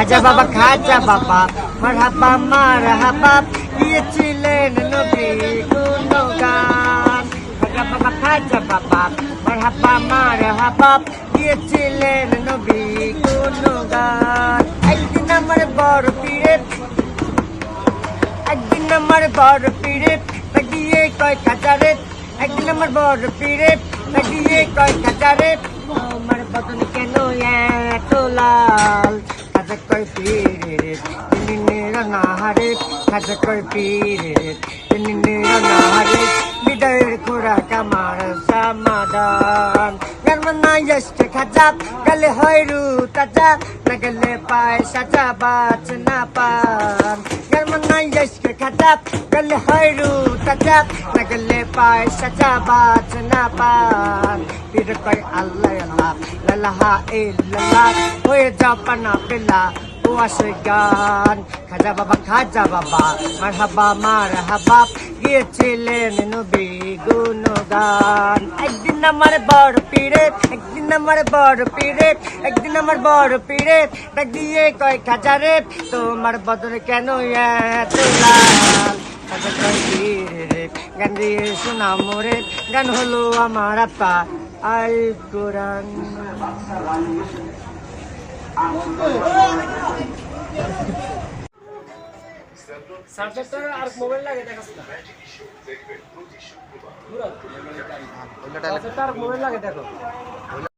খাজা বাবা খাজা বাবা, মারহাবা মারহাবা গিয়েছিলেন নবী গুণগান। খাজা বাবা খাজা বাবা নবী গুণগান। একদিন আমার বড় পীরে একদিন আমার বড় পীরে লাগিয়ে কয় খাজারে একদিন আমার বড় পীরে লাগিয়ে কয় খাজারে আমার বদন কেন এত লাল? পীরে তিনি নিরনাহারে খাজা কয় পীরে তিনি নিরনাহারে বিদায়ের খোরাক আমার সমাধান গরমনা এসছে খাজা গলে হয় রু তাজা না গেলে পায় সাজা বাচ না পান গরমনা এসছে খাজা গলে হয় রু তাজা না গেলে পায় সাজা বাচ না পান পীর কয় আল্লাহ আল্লাহ লালাহা ইল্লাল্লাহ হয়ে যাও পানা পেলা খাজা বাবা খাজা বাবা, মারহাবা মারহাবা, গিয়েছিলেন নবী গুণগান। একদিন আমার বড় পীরে একদিন আমার বড় পীরে একদিন আমার বড় পীরে দিয়ে কয় খাজারে তোমার বদর কেন এত লাল? খাজা গান দিয়ে শোনা মোরে, গান হলো আমার আপা আল কোরআন আর মোবাইল লাগে দেখাস না। আর মোবাইল লাগে দেখো।